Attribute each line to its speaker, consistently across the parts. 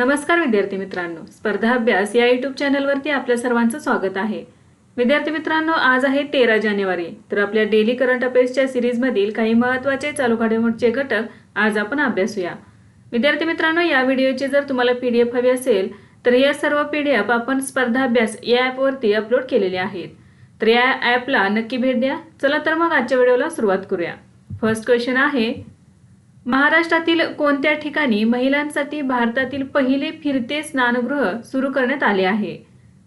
Speaker 1: नमस्कार विद्यार्थी मित्रांनो. स्पर्धा अभ्यास या यूट्यूब चॅनलवरती आपल्या सर्वांचं स्वागत आहे. विद्यार्थी मित्रांनो आज आहे तेरा जानेवारी. तर आपल्या डेली करंट अफेअर्सच्या सिरीजमधील काही महत्त्वाचे चालू घडामोडचे घटक आज आपण अभ्यासूया. विद्यार्थी मित्रांनो या व्हिडिओची जर तुम्हाला पी डी एफ हवी असेल तर या सर्व पी डी एफ आपण स्पर्धा अभ्यास या ॲपवरती अपलोड केलेले आहेत. तर या ॲपला नक्की भेट द्या. चला तर मग आजच्या व्हिडिओला सुरुवात करूया. फर्स्ट क्वेश्चन आहे महाराष्ट्रातील कोणत्या ठिकाणी महिलांसाठी भारतातील पहिले फिरते स्नानगृह सुरू करण्यात आले आहे?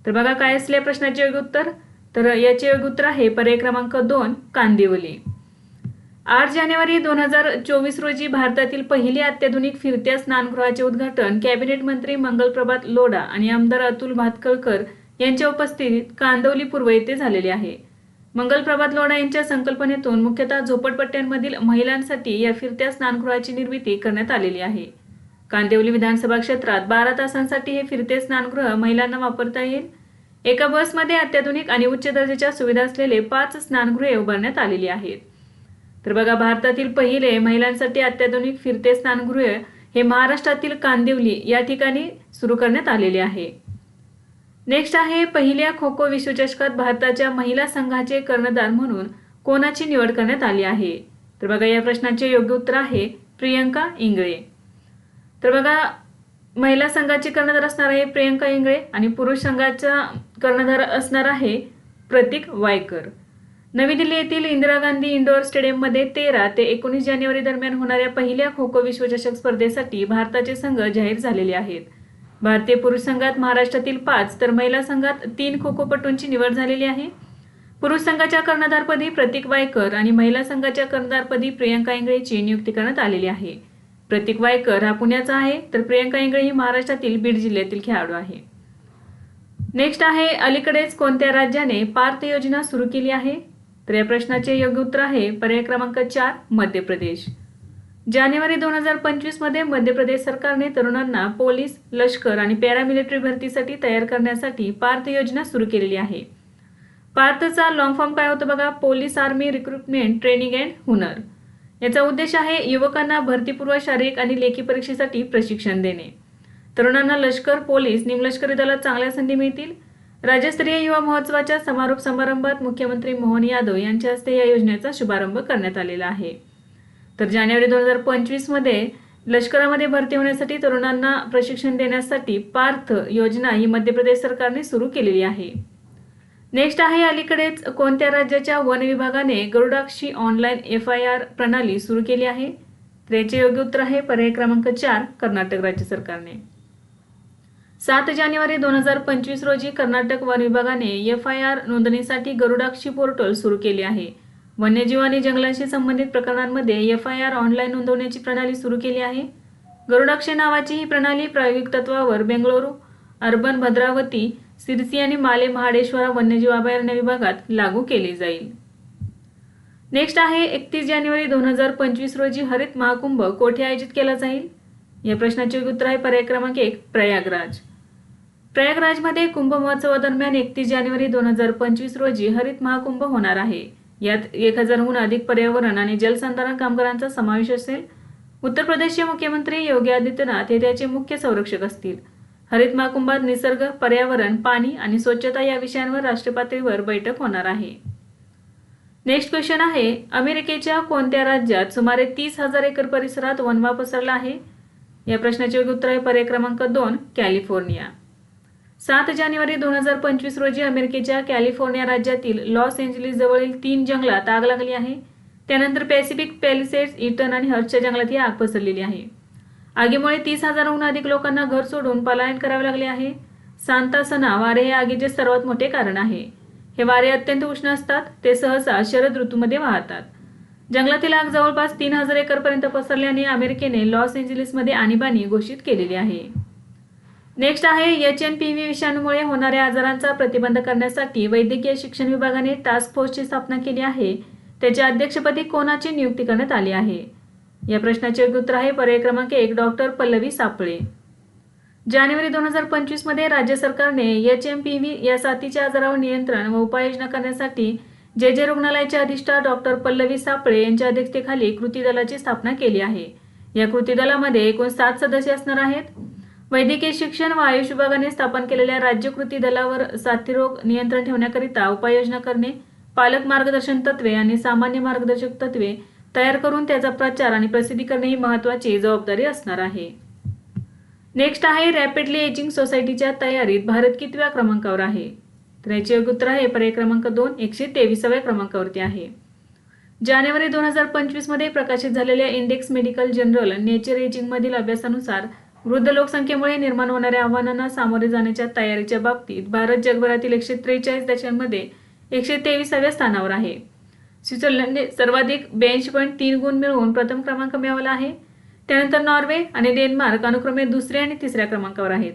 Speaker 1: तर बघा काय असले प्रश्नाचे योग्य उत्तर? तर याचे योग्य उत्तर आहे पर्याय क्रमांक दोन कांदिवली. आठ जानेवारी दोन हजार चोवीस रोजी भारतातील पहिली अत्याधुनिक फिरत्या स्नानगृहाचे उद्घाटन कॅबिनेट मंत्री मंगलप्रभात लोढा आणि आमदार अतुल भातखळकर यांच्या उपस्थितीत कांदवली पूर्व येथे झालेले आहे. मंगलप्रभात लोढा यांच्या संकल्पनेतून मुख्यतः झोपडपट्ट्यांमधील महिलांसाठी या फिरत्या स्नानगृहाची निर्मिती करण्यात आलेली आहे. कांदिवली विधानसभा क्षेत्रात बारा तासांसाठी हे फिरते स्नानगृह महिलांना वापरता येईल. एका बसमध्ये अत्याधुनिक आणि उच्च दर्जाच्या सुविधा असलेले पाच स्नानगृहे उभारण्यात आलेली आहेत. तर बघा भारतातील पहिले महिलांसाठी अत्याधुनिक फिरते स्नानगृह हे महाराष्ट्रातील कांदिवली या ठिकाणी सुरू करण्यात आलेले आहे. नेक्स्ट आहे पहिल्या खो खो विश्वचषकात भारताच्या महिला संघाचे कर्णधार म्हणून कोणाची निवड करण्यात आली आहे? तर बघा या प्रश्नाचे योग्य उत्तर आहे प्रियंका इंगळे. तर बघा महिला संघाचे कर्णधार असणार आहे प्रियंका इंगळे आणि पुरुष संघाचा कर्णधार असणार आहे प्रतीक वायकर. नवी दिल्ली येथील इंदिरा गांधी इंडोर स्टेडियममध्ये तेरा ते एकोणीस जानेवारी दरम्यान होणाऱ्या पहिल्या खो खो विश्वचषक स्पर्धेसाठी भारताचे संघ जाहीर झालेले आहेत. भारतीय पुरुष संघात महाराष्ट्रातील पाच तर महिला संघात तीन खोखोपटूंची निवड झालेली आहे. पुरुष संघाच्या कर्णधारपदी प्रतीक वायकर आणि महिला संघाच्या कर्णधारपदी प्रियंका इंगळेची नियुक्ती करण्यात आलेली आहे. प्रतीक वायकर हा पुण्याचा आहे तर प्रियंका इंगळे ही महाराष्ट्रातील बीड जिल्ह्यातील खेळाडू आहे. नेक्स्ट आहे अलीकडेच कोणत्या राज्याने पार्थ योजना सुरू केली आहे? तर या प्रश्नाचे योग्य उत्तर आहे पर्याय क्रमांक चार मध्य प्रदेश. जानेवारी दोन हजार पंचवीसमध्ये मध्य प्रदेश सरकारने तरुणांना पोलीस लष्कर आणि पॅरामिलिटरी भरतीसाठी तयार करण्यासाठी पार्थ योजना सुरू केलेली आहे. पार्थचा लॉंग फॉर्म काय होतं बघा? Police army recruitment training and हुनर याचा उद्देश आहे युवकांना भरतीपूर्व शारीरिक आणि लेखी परीक्षेसाठी प्रशिक्षण देणे. तरुणांना लष्कर पोलीस निमलष्करी दलात चांगल्या संधी मिळतील. राज्यस्तरीय युवा महोत्सवाच्या समारोप समारंभात मुख्यमंत्री मोहन यादव यांच्या हस्ते या योजनेचा शुभारंभ करण्यात आलेला आहे. तर जानेवारी दोन हजार पंचवीसमध्ये लष्करामध्ये भरती होण्यासाठी तरुणांना प्रशिक्षण देण्यासाठी पार्थ योजना ही मध्य प्रदेश सरकारने सुरू केलेली आहे. नेक्स्ट आहे अलीकडेच कोणत्या राज्याच्या वन विभागाने Garudakshi online F I R प्रणाली सुरू केली आहे? तर याचे योग्य उत्तर आहे पर्याय क्रमांक चार कर्नाटक राज्य सरकारने. सात जानेवारी दोन हजार पंचवीस रोजी कर्नाटक वन विभागाने एफ आय आर नोंदणीसाठी गरुडाक्षी पोर्टल सुरू केले आहे. वन्यजीव आणि जंगलांशी संबंधित प्रकरणांमध्ये एफ आय आर ऑनलाईन नोंदवण्याची प्रणाली सुरू केली आहे. गरुडाक्षी नावाची ही प्रणाली प्रायोगिक तत्वावर बेंगळुरू अर्बन भद्रावती सिरसी आणि माले महाडेश्वरा वन्यजीव अभयारण्य विभागात लागू केली जाईल. नेक्स्ट आहे एकतीस जानेवारी दोन हजार पंचवीस रोजी हरित महाकुंभ कोठे आयोजित केला जाईल? या प्रश्नाचे उत्तर आहे पर्याय क्रमांक एक प्रयागराज. प्रयागराजमध्ये कुंभ महोत्सवादरम्यान एकतीस जानेवारी दोन हजार पंचवीस रोजी हरित महाकुंभ होणार आहे. यात एक हजारहून अधिक पर्यावरण आणि जलसंधारण कामगारांचा समावेश असेल. उत्तर प्रदेशचे मुख्यमंत्री योगी आदित्यनाथ हे त्याचे मुख्य संरक्षक असतील. हरित महाकुंभात निसर्ग पर्यावरण पाणी आणि स्वच्छता या विषयांवर राष्ट्रपातळीवर बैठक होणार आहे. नेक्स्ट क्वेश्चन आहे अमेरिकेच्या कोणत्या राज्यात सुमारे तीस हजार एकर परिसरात वनवा पसरला आहे? या प्रश्नाचे उत्तर आहे पर्याय क्रमांक दोन कॅलिफोर्निया. सात जानेवारी दोन हजार पंचवीस रोजी अमेरिकेच्या कॅलिफोर्निया राज्यातील लॉस एंजलिस जवळील तीन जंगलात आग लागली आहे. त्यानंतर पॅसिफिक पॅलिसेड्स इटन आणि हर्टच्या जंगलात ही आग पसरलेली आहे. आगीमुळे तीस हजाराहून अधिक लोकांना घर सोडून पलायन करावे लागले आहे. सांतासना वारे हे आगीचे सर्वात मोठे कारण आहे. हे वारे अत्यंत उष्ण असतात ते सहसा शरद ऋतूमध्ये वाहतात. जंगलातील आग जवळपास तीन हजार एकरपर्यंत पसरल्याने अमेरिकेने लॉस एंजलिसमध्ये आणीबाणी घोषित केलेली आहे. नेक्स्ट आहे एच एन पी व्ही विषाणूमुळे होणाऱ्या आजारांचा प्रतिबंध करण्यासाठी वैद्यकीय शिक्षण विभागाने टास्क फोर्सची स्थापना केली आहे. त्याच्या अध्यक्षपदी कोणाची नियुक्ती करण्यात आली आहे? या प्रश्नाचे उत्तर आहे पर्याय क्रमांक एक डॉक्टर पल्लवी सापळे. जानेवारी दोन हजार पंचवीसमध्ये राज्य सरकारने एच एम पी व्ही या साथीच्या आजारावर नियंत्रण व उपाययोजना करण्यासाठी जे जे रुग्णालयाचे अधिष्ठा डॉक्टर पल्लवी सापळे यांच्या अध्यक्षतेखाली कृती दलाची स्थापना केली आहे. या कृती दलामध्ये एकूण सात सदस्य असणार आहेत. वैद्यकीय शिक्षण व आयुष विभागाने स्थापन केलेल्या राज्य कृती दलावर साथीरोग नियंत्रण ठेवण्याकरिता उपाययोजना करणे पालक मार्गदर्शन तत्वे आणि सामान्य मार्गदर्शक तत्वे तयार करून त्याचा प्रचार आणि प्रसिद्धी करणे ही महत्त्वाची जबाबदारी असणार आहे. नेक्स्ट आहे रॅपिडली एजिंग सोसायटीच्या तयारीत भारत कितव्या क्रमांकावर आहे? तर याचे योग्य उत्तर आहे पर्याय क्रमांक दोन एकशे तेविसाव्या क्रमांकावरती आहे. जानेवारी दोन हजार पंचवीसमध्ये प्रकाशित झालेल्या इंडेक्स मेडिकल जनरल नेचर एजिंगमधील अभ्यासानुसार वृद्ध लोकसंख्येमुळे निर्माण होणाऱ्या आव्हानांना सामोरे जाण्याच्या तयारीच्या बाबतीत भारत जगभरातील एकशे त्रेचाळीस देशांमध्ये एकशे तेविसाव्या स्थानावर आहे. स्वित्झर्लंडने सर्वाधिक ब्याऐंशी पॉईंट तीन गुण मिळवून प्रथम क्रमांक मिळवला आहे. त्यानंतर नॉर्वे आणि डेन्मार्क अनुक्रमे दुसऱ्या आणि तिसऱ्या क्रमांकावर आहेत.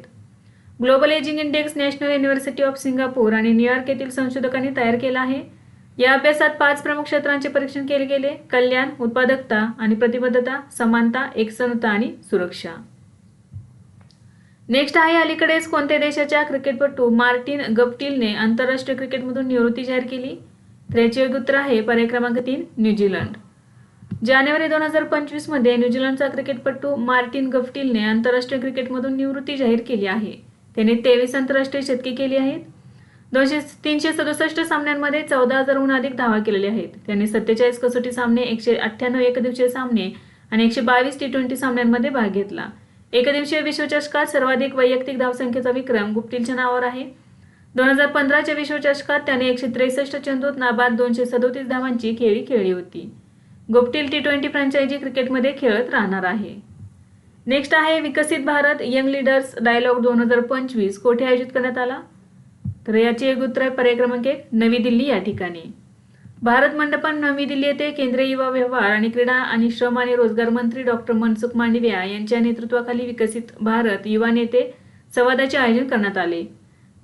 Speaker 1: Global aging index national university of Singapore आणि न्यूयॉर्क येथील संशोधकांनी तयार केला आहे. या अभ्यासात पाच प्रमुख क्षेत्रांचे परीक्षण केले गेले. कल्याण उत्पादकता आणि प्रतिबद्धता समानता एकसनता आणि सुरक्षा. नेक्स्ट आहे अलीकडेच कोणत्या देशाच्या क्रिकेटपटू मार्टिन गप्टिलने आंतरराष्ट्रीय क्रिकेटमधून निवृत्ती जाहीर केली? तर याचे योग्य उत्तर आहे पर्याय क्रमांक तीन न्यूझीलंड जानेवारी दोन हजार पंचवीसमध्ये न्यूझीलंडचा क्रिकेटपटू मार्टिन गप्टिलने आंतरराष्ट्रीय क्रिकेटमधून निवृत्ती जाहीर केली आहे. त्याने तेवीस आंतरराष्ट्रीय शतके केली आहेत. दोनशे तीनशे सदुसष्ट सामन्यांमध्ये चौदा हजारहून अधिक धावा केलेल्या आहेत. त्यांनी सत्तेचाळीस कसोटी सामने एकशे अठ्ठ्याण्णव एकदिवसीय सामने आणि एकशे बावीस टी ट्वेंटी सामन्यांमध्ये भाग घेतला. एकदिवसीय विश्वचषकात सर्वाधिक वैयक्तिक धावसंख्येचा विक्रम गुप्टीलच्या नावावर आहे. दोन हजार पंधराच्या विश्वचषकात त्याने एकशे त्रेसष्ट चेंडूत नाबाद दोनशे सदोतीस धावांची खेळी खेळली होती. गुप्टील टी ट्वेंटी फ्रँचायझी क्रिकेटमध्ये खेळत राहणार आहे. नेक्स्ट आहे विकसित भारत यंग लीडर्स डायलॉग दोन हजार पंचवीस कोठे आयोजित करण्यात आला? तर याची एक उत्तर आहे पर्याय क्रमांक एक नवी दिल्ली या ठिकाणी. भारत मंडपम नवी दिल्ली येथे केंद्रीय युवा व्यवहार आणि क्रीडा आणि श्रम आणि रोजगार मंत्री डॉक्टर मनसुख मांडविया यांच्या नेतृत्वाखाली विकसित भारत युवा नेते संवादाचे आयोजन करण्यात आले.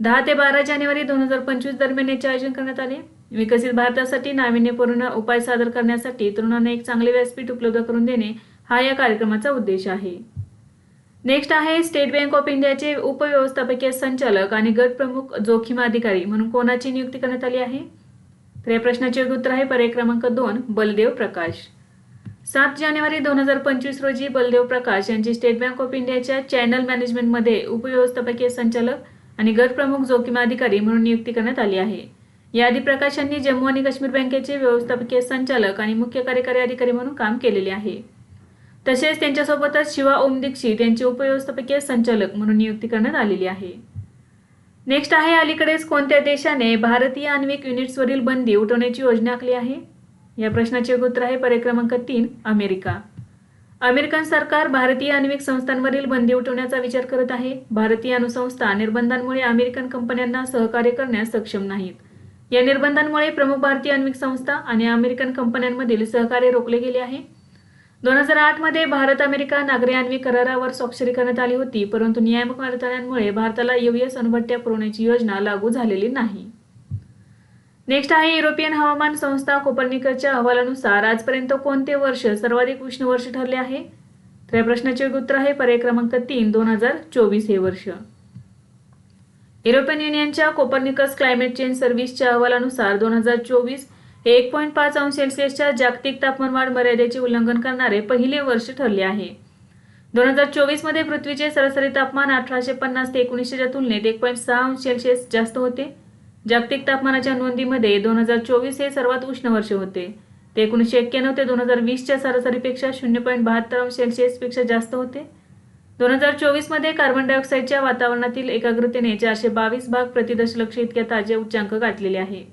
Speaker 1: दहा ते बारा जानेवारी दोन हजार पंचवीस दरम्यान याचे आयोजन करण्यात आले. विकसित भारतासाठी नाविन्यपूर्ण उपाय सादर करण्यासाठी तरुणांना एक चांगले व्यासपीठ उपलब्ध करून देणे हा या कार्यक्रमाचा उद्देश आहे. नेक्स्ट आहे स्टेट बँक ऑफ इंडियाचे उपव्यवस्थापकीय संचालक आणि गट प्रमुख जोखीम अधिकारी म्हणून कोणाची नियुक्ती करण्यात आली आहे? तर या प्रश्नाचे योग्य उत्तर आहे पर्याय क्रमांक दोन बलदेव प्रकाश. सात जानेवारी दोन हजार पंचवीस रोजी बलदेव प्रकाश यांची स्टेट बँक ऑफ इंडियाच्या चॅनल मॅनेजमेंटमध्ये उपव्यवस्थापकीय संचालक आणि गटप्रमुख जोखीम अधिकारी म्हणून नियुक्ती करण्यात आली आहे. याआधी प्रकाश यांनी जम्मू आणि काश्मीर बँकेचे व्यवस्थापकीय संचालक आणि मुख्य कार्यकारी अधिकारी म्हणून काम केलेले आहे. तसेच त्यांच्यासोबतच शिवा ओम दीक्षित यांची उपव्यवस्थापकीय संचालक म्हणून नियुक्ती करण्यात आलेली आहे. नेक्स्ट आहे अलीकडेच कोणत्या देशाने भारतीय आण्विक युनिट्सवरील बंदी उठवण्याची योजना आखली आहे? या प्रश्नाचे उत्तर आहे पर्याय क्रमांक तीन अमेरिका. अमेरिकन सरकार भारतीय आण्विक संस्थांवरील बंदी उठवण्याचा विचार करत आहे. भारतीय अणुसंस्था निर्बंधांमुळे अमेरिकन कंपन्यांना सहकार्य करण्यास सक्षम नाहीत. या निर्बंधांमुळे प्रमुख भारतीय आण्विक संस्था आणि अमेरिकन कंपन्यांमधील सहकार्य रोखले गेले आहे. दोन हजार आठमध्ये भारत अमेरिका नागरी आण्विक करारावर स्वाक्षरी करण्यात आली होती परंतु नियामक अडथळ्यांमुळे भारताला युएस अणुभट्ट्या पुरवण्याची योजना लागू झालेली नाही. नेक्स्ट आहे युरोपियन हवामान संस्था कोपर्निकसच्या अहवालानुसार आजपर्यंत कोणते वर्ष सर्वाधिक उष्ण वर्ष ठरले आहे? तर या प्रश्नाचे उत्तर आहे पर्याय क्रमांक तीन दोन हजार चोवीस हे वर्ष. युरोपियन युनियनच्या कोपर्निकस क्लायमेट चेंज सर्व्हिसच्या अहवालानुसार दोन हजार चोवीस हे एक पॉईंट पाच अंश सेल्सिअसच्या जागतिक तापमानवाढ मर्यादेचे उल्लंघन करणारे पहिले वर्ष ठरले आहे. दोन हजार चोवीसमध्ये पृथ्वीचे सरासरी तापमान अठराशे पन्नास ते एकोणीसशेच्या तुलनेत एक पॉईंट सहा अंश सेल्सिअस जास्त होते. जागतिक तापमानाच्या नोंदीमध्ये दोन हजार चोवीस हे सर्वात उष्ण वर्ष होते. ते एकोणीसशे एक्क्याण्णव ते दोन हजार वीसच्या सरासरीपेक्षा शून्य पॉईंट बहात्तर अंश सेल्सिअसपेक्षा जास्त होते. दोन हजार चोवीसमध्ये कार्बन डायऑक्साईडच्या वातावरणातील एकाग्रतेने चारशे बावीस भाग प्रतिदशलक्ष इतक्या ताजे उच्चांक गाठलेले आहे.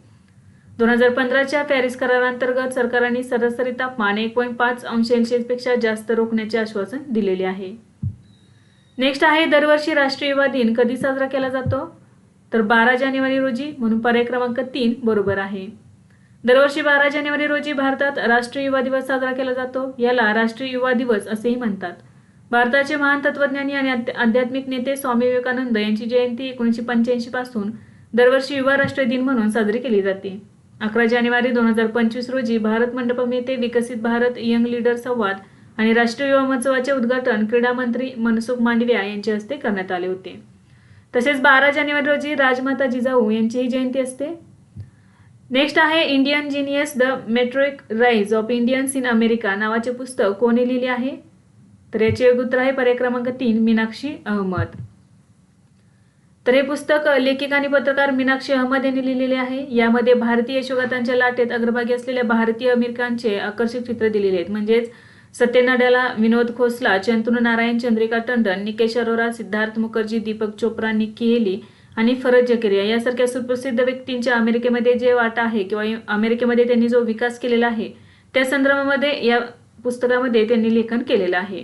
Speaker 1: दोन हजार पंधराच्या पॅरिस करारांतर्गत सरकारांनी सरासरी तापमान एक पॉईंट पाच अंश सेल्सिअसपेक्षा जास्त रोखण्याचे आश्वासन दिलेले आहे. नेक्स्ट आहे दरवर्षी राष्ट्रीय युवा दिन कधी साजरा केला जातो? तर बारा जानेवारी रोजी म्हणून पर्याय क्रमांक तीन बरोबर आहे. दरवर्षी बारा जानेवारी रोजी भारतात राष्ट्रीय युवा दिवस साजरा केला जातो. याला राष्ट्रीय युवा दिवस असेही म्हणतात. भारताचे महान तत्वज्ञानी आणि आध्यात्मिक नेते स्वामी विवेकानंद यांची जयंती एकोणीसशे पंच्याऐंशी पासून दरवर्षी युवा राष्ट्रीय दिन म्हणून साजरी केली जाते. अकरा जानेवारी दोन हजार पंचवीस रोजी भारत मंडपम येथे विकसित भारत यंग लीडर संवाद आणि राष्ट्रीय युवा महोत्सवाचे उद्घाटन क्रीडा मंत्री मनसुख मांडविया यांच्या हस्ते करण्यात आले होते. तसेच बारा जानेवारी रोजी राजमाता जिजाऊ यांचीही जयंती असते. नेक्स्ट आहे Indian genius the metric rise of Indians in America नावाचे पुस्तक कोणी लिहिले आहे? तर याचे योग्य उत्तर आहे पर्याय क्रमांक तीन मीनाक्षी अहमद. तर हे पुस्तक लेखिका आणि पत्रकार मीनाक्षी अहमद यांनी लिहिलेले आहे. यामध्ये भारतीय यशोगातांच्या लाटेत अग्रभागी असलेल्या भारतीय अमेरिकांचे आकर्षक चित्र दिलेले आहेत. म्हणजेच सत्य नड्याला विनोद खोसला चंतुन नारायण चंद्रिका टंडन निकेश अरोरा सिद्धार्थ मुखर्जी दीपक चोप्रा निक्की हेली आणि फरज जकेरिया यासारख्या सुप्रसिद्ध व्यक्तींच्या अमेरिकेमध्ये जे वाटा आहे किंवा अमेरिकेमध्ये त्यांनी जो विकास केलेला आहे त्या संदर्भामध्ये या पुस्तकामध्ये त्यांनी लेखन केलेलं आहे.